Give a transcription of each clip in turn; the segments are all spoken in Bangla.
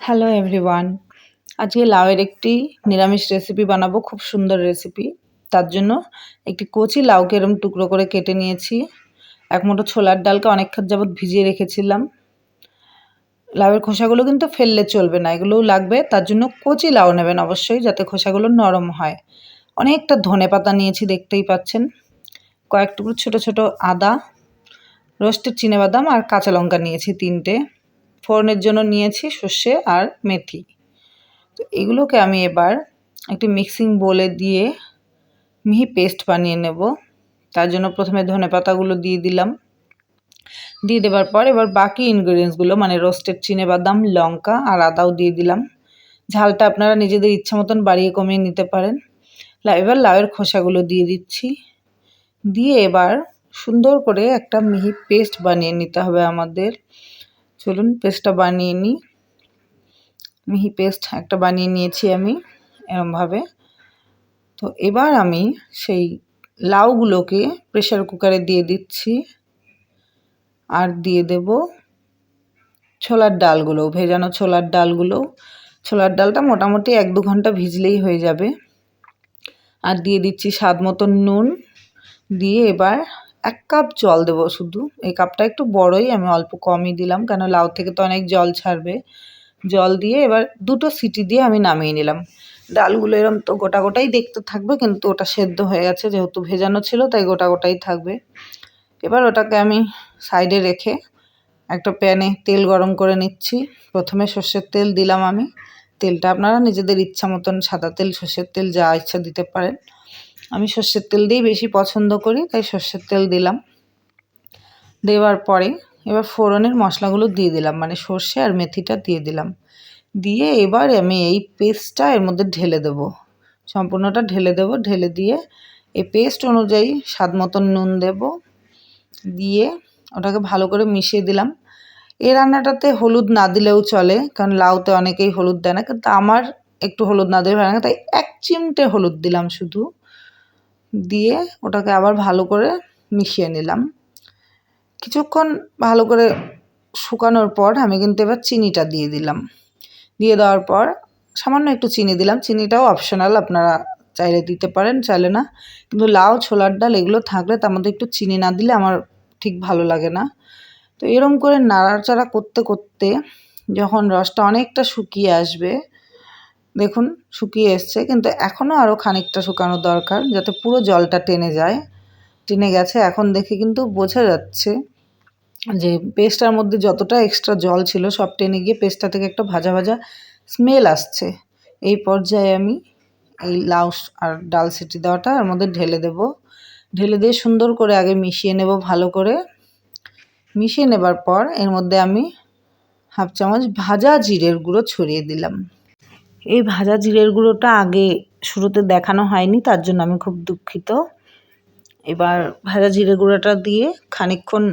হ্যালো এভরিওয়ান আজকে লাউয়ের একটি নিরামিষ রেসিপি বানাবো, খুব সুন্দর রেসিপি তার জন্য একটি কচি লাউকে এরম টুকরো করে কেটে নিয়েছি। এক মুঠো ছোলার ডালকে অনেকক্ষণ যাবৎ ভিজিয়ে রেখেছিলাম। লাউয়ের খোসাগুলো কিন্তু ফেললে চলবে না, এগুলোও লাগবে। তার জন্য কচি লাউ নেবেন অবশ্যই, যাতে খোসাগুলো নরম হয়। অনেকটা ধনে পাতা নিয়েছি, দেখতেই পাচ্ছেন। কয়েক টুকরো ছোটো ছোটো আদা, রোস্টেড চিনেবাদাম আর কাঁচা লঙ্কা নিয়েছি তিনটে। ফোড়নের জন্য নিয়েছি সর্ষে আর মেথি। তো এগুলোকে আমি এবার একটি মিক্সিং বোলে দিয়ে মিহি পেস্ট বানিয়ে নেব। তার জন্য প্রথমে ধনে পাতাগুলো দিয়ে দিলাম। দিয়ে দেওয়ার পর এবার বাকি ইনগ্রিডিয়েন্টসগুলো মানে রোস্টেড চিনে বাদাম, লঙ্কা আর আদাও দিয়ে দিলাম। ঝালটা আপনারা নিজেদের ইচ্ছা মতন বাড়িয়ে কমিয়ে নিতে পারেন। এবার লাউয়ের খোসাগুলো দিয়ে দিচ্ছি। দিয়ে এবার সুন্দর করে একটা মিহি পেস্ট বানিয়ে নিতে হবে আমাদের। চলুন পেস্টটা বানিয়ে নিই। মিহি পেস্ট একটা বানিয়ে নিয়েছি আমি, এরমভাবে। তো এবার আমি সেই লাউগুলোকে প্রেশার কুকারে দিয়ে দিচ্ছি। আর দিয়ে দেব ছোলার ডালগুলো, ভেজানো ছোলার ডালগুলো। ছোলার ডালটা মোটামুটি এক দু ঘণ্টা ভিজলেই হয়ে যাবে। আর দিয়ে দিচ্ছি স্বাদ মতন নুন। দিয়ে এবার এক কাপ জল দেবো শুধু। এই কাপটা একটু বড়ই, আমি অল্প কমই দিলাম, কেন লাউ থেকে তো অনেক জল ছাড়বে। জল দিয়ে এবার দুটো সিটি দিয়ে আমি নামিয়ে নিলাম। ডালগুলো এরম তো গোটা গোটাই দেখতে থাকবে, কিন্তু ওটা সেদ্ধ হয়ে গেছে, যেহেতু ভেজানো ছিল, তাই গোটা গোটাই থাকবে। এবার ওটাকে আমি সাইডে রেখে একটা প্যানে তেল গরম করে নিচ্ছি। প্রথমে সর্ষের তেল দিলাম আমি। তেলটা আপনারা নিজেদের ইচ্ছা মতন সাদা তেল, সর্ষের তেল যা ইচ্ছা দিতে পারেন। আমি সর্ষের তেল দিয়েই বেশি পছন্দ করি, তাই সর্ষের তেল দিলাম। দেওয়ার পরে এবার ফোড়নের মশলাগুলো দিয়ে দিলাম মানে সর্ষে আর মেথিটা দিয়ে দিলাম। দিয়ে এবার আমি এই পেস্টটা এর মধ্যে ঢেলে দেবো। সম্পূর্ণটা ঢেলে দেবো, ঢেলে দিয়ে এই পেস্ট অনুযায়ী স্বাদ মতন নুন দেব। দিয়ে ওটাকে ভালো করে মিশিয়ে দিলাম। এই রান্নাটাতে হলুদ না দিলেও চলে, কারণ লাউতে অনেকেই হলুদ দেয় না, কিন্তু আমার একটু হলুদ না দিলে ভালো না, তাই এক চিমটে হলুদ দিলাম শুধু। দিয়ে ওটাকে আবার ভালো করে মিশিয়ে নিলাম। কিছুক্ষণ ভালো করে শুকানোর পর আমি কিন্তু এবার চিনিটা দিয়ে দিলাম। দিয়ে দেওয়ার পর সামান্য একটু চিনি দিলাম। চিনিটাও অপশনাল আপনারা চাইলে দিতে পারেন, চাইলে না। কিন্তু লাউ, ছোলার ডাল এগুলো থাকলে তার মধ্যে একটু চিনি না দিলে আমার ঠিক ভালো লাগে না। তো এরম করে নাড়াচাড়া করতে করতে যখন রসটা অনেকটা শুকিয়ে আসবে দেখুন, শুকিয়ে এসছে, কিন্তু এখনও আরও খানিকটা শুকানো দরকার যাতে পুরো জলটা টেনে যায়। টেনে গেছে, এখন দেখে কিন্তু বোঝা যাচ্ছে যে পেস্টটার মধ্যে যতটা এক্সট্রা জল ছিল, সব টেনে গিয়ে পেস্টটা থেকে একটা ভাজা ভাজা স্মেল আসছে। এই পর্যায়ে আমি এই লাউ আর ডাল সিটি দেওয়াটা এর মধ্যে ঢেলে দেব। ঢেলে দিয়ে সুন্দর করে আগে মিশিয়ে নেব ভালো করে। মিশিয়ে নেবার পর এর মধ্যে আমি হাফ চামচ ভাজা জিরের গুঁড়ো ছড়িয়ে দিলাম। এই ভাজা জিরের গুঁড়োটা আগে শুরুতে দেখানো হয়নি, তার জন্য আমি খুব দুঃখিত। এবার ভাজা জিরে গুঁড়োটা দিয়ে খানিকক্ষণ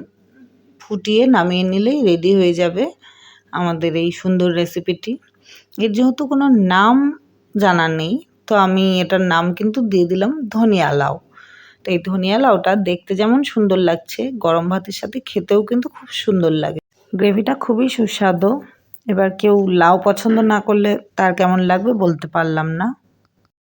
ফুটিয়ে নামিয়ে নিলেই রেডি হয়ে যাবে আমাদের এই সুন্দর রেসিপিটি এর যেহেতু কোনো নাম জানা নেই, তো আমি এটার নাম কিন্তু দিয়ে দিলাম ধনিয়া লাউ। তো এই ধনিয়া লাউটা দেখতে যেমন সুন্দর লাগছে, গরম ভাতের সাথে খেতেও কিন্তু খুব সুন্দর লাগে। গ্রেভিটা খুবই সুস্বাদু। এবার কেউ লাউ পছন্দ না করলে তার কেমন লাগবে বলতে পারলাম না।